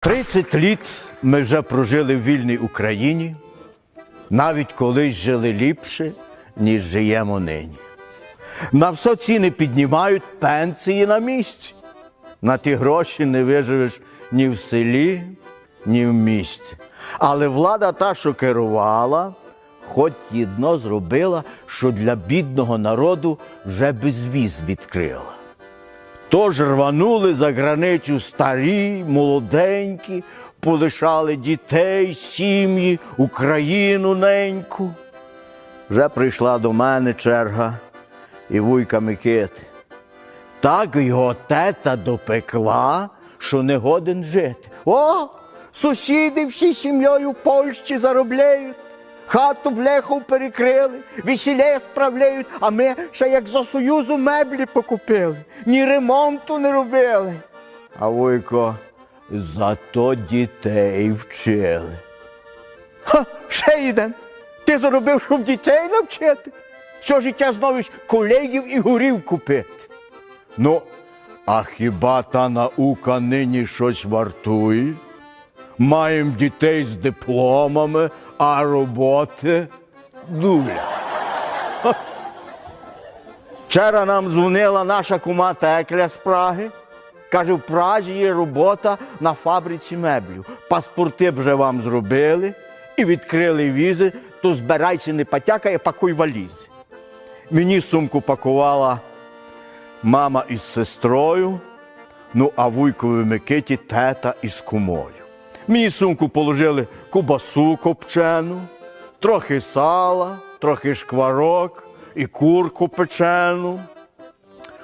30 літ ми вже прожили в вільній Україні, навіть колись жили ліпше, ніж живемо нині. На все ціни піднімають пенсії на місці. На ті гроші не виживеш ні в селі, ні в місті. Але влада та, що керувала, хоч єдно зробила, що для бідного народу вже безвіз відкрила. Тож рванули за границю старі, молоденькі, полишали дітей, сім'ї, Україну неньку. Вже прийшла до мене черга і вуйка Микити. Так його тета допекла, що не годен жити. О, сусіди всі сім'єю в Польщі заробляють. Хату бляхов перекрили, весілля справляють, а ми ще як за Союзу меблі покупили, ні ремонту не робили. А Вуйко, зато дітей вчили. Ха, ще один. Ти заробив, щоб дітей навчити. Все життя знову ж колегів і горів купити. Ну, а хіба та наука нині щось вартує? Маємо дітей з дипломами, а роботи дуля. Ха. Вчора нам дзвонила наша кума Текля з Праги. Каже, в Празі є робота на фабриці меблів. Паспорти вже вам зробили і відкрили візи, то збирайся, не потякай, а пакуй валізи. Мені сумку пакувала мама із сестрою, ну а вуйкові Микиті тета із кумою. Мені сумку положили кубасу копчену, трохи сала, трохи шкварок і курку печену.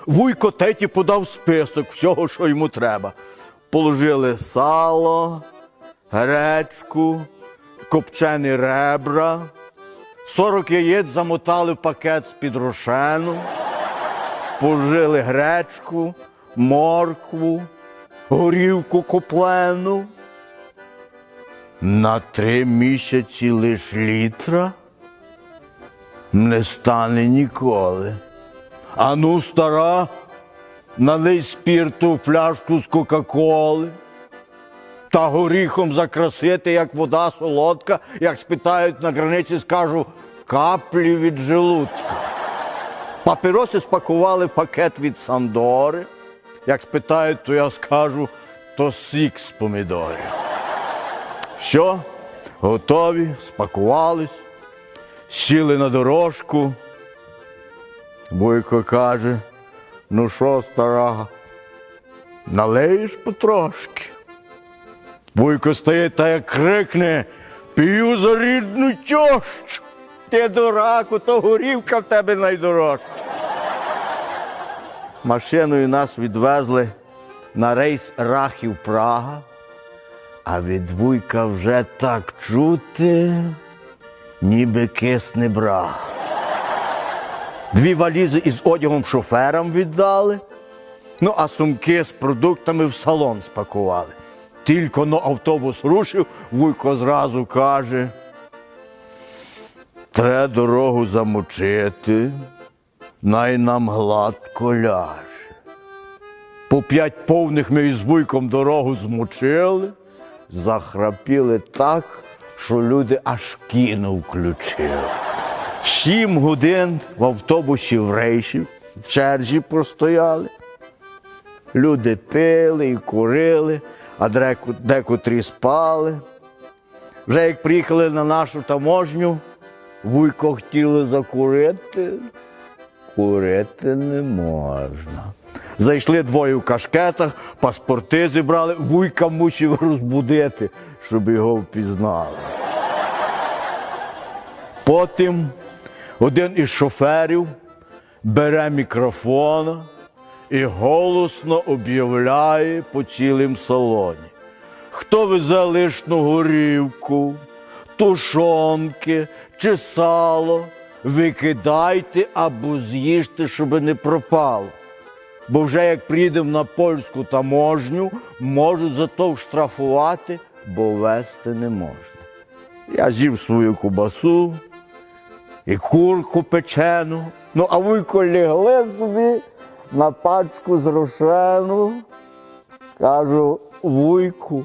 Вуйко теті подав список всього, що йому треба. Положили сало, гречку, копчені ребра, 40 яєць замотали в пакет з-під рошену, положили гречку, моркву, горівку коплену. На три місяці лиш літра не стане ніколи. Ану, стара, налий спірту в пляшку з Кока-Коли. Та горіхом закрасити, як вода солодка, як спитають на границі, скажу каплі від желудка. Папіроси спакували пакет від Сандори. Як спитають, то я скажу, то сік з помідорів. Все, готові, спакувались, сіли на дорожку. Бойко каже, ну що, стара, налеєш потрошки. Бойко стоїть та як крикне, п'ю за рідну тьощу. Ти дураку, то горівка в тебе найдорожча. Машиною нас відвезли на рейс Рахів Прага, а від вуйка вже так чути, ніби кисне брага. Дві валізи із одягом шоферам віддали, ну а сумки з продуктами в салон спакували. Тільки но автобус рушив, вуйко зразу каже. Тре дорогу замочити, най нам гладко ляже. По п'ять повних ми із вуйком дорогу змочили, захрапіли так, що люди аж кіно включили. Сім годин в автобусі в рейсі, в черзі простояли. Люди пили і курили, а декотрі спали. Вже як приїхали на нашу таможню, вуйко хотіли закурити, курити не можна. Зайшли двоє в кашкетах, паспорти зібрали, вуйка мусив розбудити, щоб його впізнали. Потім один із шоферів бере мікрофона і голосно об'являє по цілим салоні. Хто везе лишну горівку, тушонки чи сало, викидайте або з'їжте, щоб не пропало. Бо вже як приїдемо на польську таможню, можуть за то штрафувати, бо вести не можна. Я з'їв свою кубасу і курку печену. Ну, а ви лягли собі на пачку з рошену. Кажу, вуйку,